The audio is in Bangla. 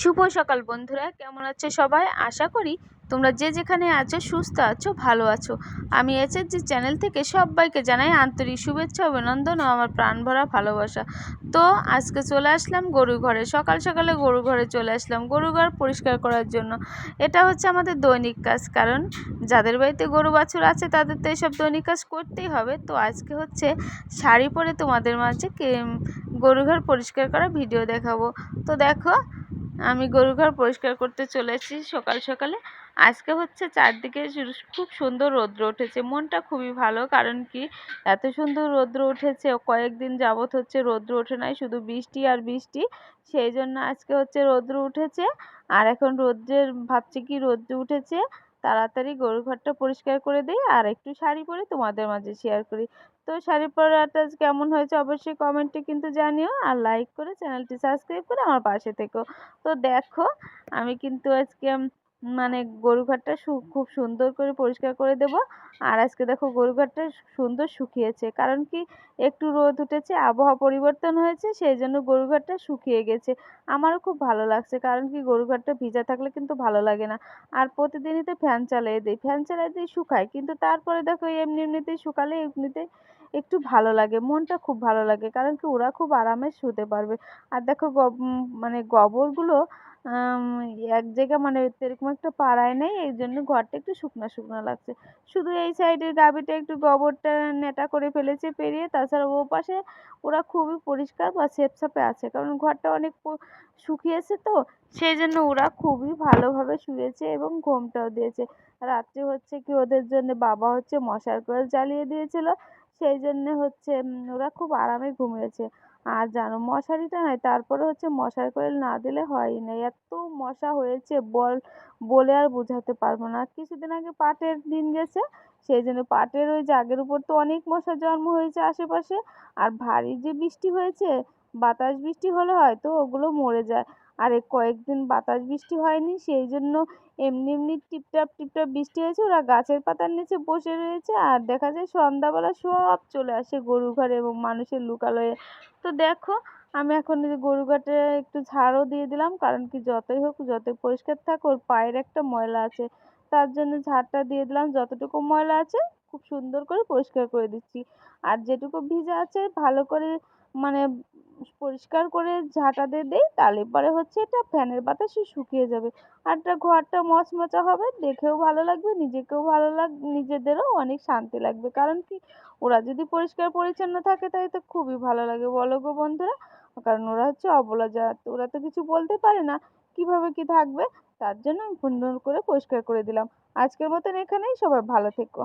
শুভ সকাল বন্ধুরা, কেমন আছো সবাই? আশা করি তোমরা যে যেখানে আছো সুস্থ আছো, ভালো আছো। আমি এসএসজি চ্যানেল থেকে সবাইকে জানাই আন্তরিক শুভেচ্ছা, অভিনন্দন ও আমার প্রাণ ভরা ভালোবাসা। তো আজকে চলে আসলাম গরু ঘরে। সকাল সকালে গরু ঘরে চলে আসলাম গরু ঘর পরিষ্কার করার জন্য। এটা হচ্ছে আমাদের দৈনিক কাজ, কারণ যাদের বাড়িতে গরু বাছুর আছে তাদের তো এসব দৈনিক কাজ করতেই হবে। তো আজকে হচ্ছে শাড়ি পরে তোমাদের মাঝে গরু ঘর পরিষ্কার করা ভিডিও দেখাবো। তো দেখো আমি গরু ঘর পরিষ্কার করতে চলেছি সকাল সকালে। আজকে হচ্ছে চারদিকে খুব সুন্দর রৌদ্র উঠেছে। মনটা খুবই ভালো, কারণ কি? এত সুন্দর রৌদ্র উঠেছে। কয়েকদিন যাবৎ হচ্ছে রৌদ্র ওঠে নাই, শুধু বৃষ্টি আর বৃষ্টি। সেই জন্য আজকে হচ্ছে রৌদ্র উঠেছে। আর এখন রৌদ্রের, ভাবছি কি রৌদ্র উঠেছে? তাড়াতাড়ি গরুর ঘরটা পরিষ্কার করে দিই আর একটু শাড়ি পরে তোমাদের মাঝে শেয়ার করি। তো শাড়ি পরাটা কেমন হয়েছে অবশ্যই কমেন্টে কিন্তু জানিও আর লাইক করে চ্যানেলটি সাবস্ক্রাইব করে আমার পাশে থেকো। তো দেখো, আমি কিন্তু আজকে মানে গরু ঘরটা খুব সুন্দর করে পরিষ্কার করে দেব। আর আজকে দেখো গরু ঘরটা সুন্দর শুকিয়েছে। কারণ কি, একটু রোদ উঠেছে, আবহাওয়া পরিবর্তন হয়েছে, সেই জন্য গরু ঘরটা শুকিয়ে গেছে। আমারও খুব ভালো লাগছে, কারণ কি, গরু ঘরটা ভিজা থাকলে কিন্তু ভালো লাগে না। আর প্রতিদিনই তো ফ্যান চালিয়ে দিই। ফ্যান চালিয়ে দিই, শুকায়। কিন্তু তারপরে দেখো, এমনি এমনিতেই শুকালে এমনিতে একটু ভালো লাগে, মনটা খুব ভালো লাগে। কারণ কি, ওরা খুব আরামে শুতে পারবে। আর দেখো মানে গোবরগুলো এক জায়গা মানে এরকম একটা পাড়ায় নেই, এই জন্য ঘরটা একটু শুকনো শুকনো লাগছে। শুধু এই সাইডের গাবিটা একটু গোবরটা নেটা করে ফেলেছে পেরিয়ে, তাছাড়া ও পাশে ওরা খুবই পরিষ্কার বা সেপসাপে আছে, কারণ ঘরটা অনেক শুকিয়েছে তো, সেই জন্য ওরা খুবই ভালোভাবে শুয়েছে এবং ঘুমটাও দিয়েছে। রাত্রে হচ্ছে কি ওদের জন্য বাবা হচ্ছে মশার কোয়েল জ্বালিয়ে দিয়েছিল, সেই জন্যে হচ্ছে ওরা খুব আরামে ঘুমিয়েছে। আর জানো মশারিটা নয়, তারপরে হচ্ছে মশার কোয়েল না দিলে হয়ই না। এত মশা হয়েছে বল, বলে আর বোঝাতে পারব না। কিছুদিন আগে পাটের দিন গেছে, সেই জন্য পাটের ওই জাগের উপর তো অনেক মশার জন্ম হয়েছে আশেপাশে। আর ভারী যে বৃষ্টি হয়েছে বাতাস বৃষ্টি হলে হয়তো ওগুলো মরে যায়। আর কয়েকদিন বাতাস বৃষ্টি হয়নি, সেই জন্য এমনি এমনি টিপটাপ টিপটাপ বৃষ্টি হয়েছে। ওরা গাছের পাতার নিচে বসে রয়েছে আর দেখা যায় সন্ধ্যাবেলা সব চলে আসে গরু ঘরে এবং মানুষের লুকালয়ে। তো দেখো, আমি এখন গরু ঘাটে একটু ঝাড়ও দিয়ে দিলাম, কারণ কি যতই হোক, যতই পরিষ্কার থাক, ওর পায়ের একটা ময়লা আছে। তার জন্য ঝাড়টা দিয়ে দিলাম, যতটুকু ময়লা আছে খুব সুন্দর করে পরিষ্কার করে দিচ্ছি। আর যেটুকু ভিজা আছে, ভালো করে মানে পরিষ্কার করে ঝাঁটা দিয়ে দিই, তাহলে পরে হচ্ছে এটা ফ্যানের বাতাসে শুকিয়ে যাবে। আর এটা ঘরটা মচমচা হবে, দেখেও ভালো লাগবে, নিজেকেও ভালো লাগ, নিজেদেরও অনেক শান্তি লাগবে। কারণ কি, ওরা যদি পরিষ্কার পরিচ্ছন্ন থাকে তাই তো খুবই ভালো লাগে। বলো গো বন্ধুরা, কারণ ওরা হচ্ছে অবলা জাত, ওরা তো কিছু বলতে পারে না, কীভাবে কি থাকবে? তার জন্য আমি সুন্দর করে পরিষ্কার করে দিলাম। আজকের মতন এখানেই, সবাই ভালো থেকো।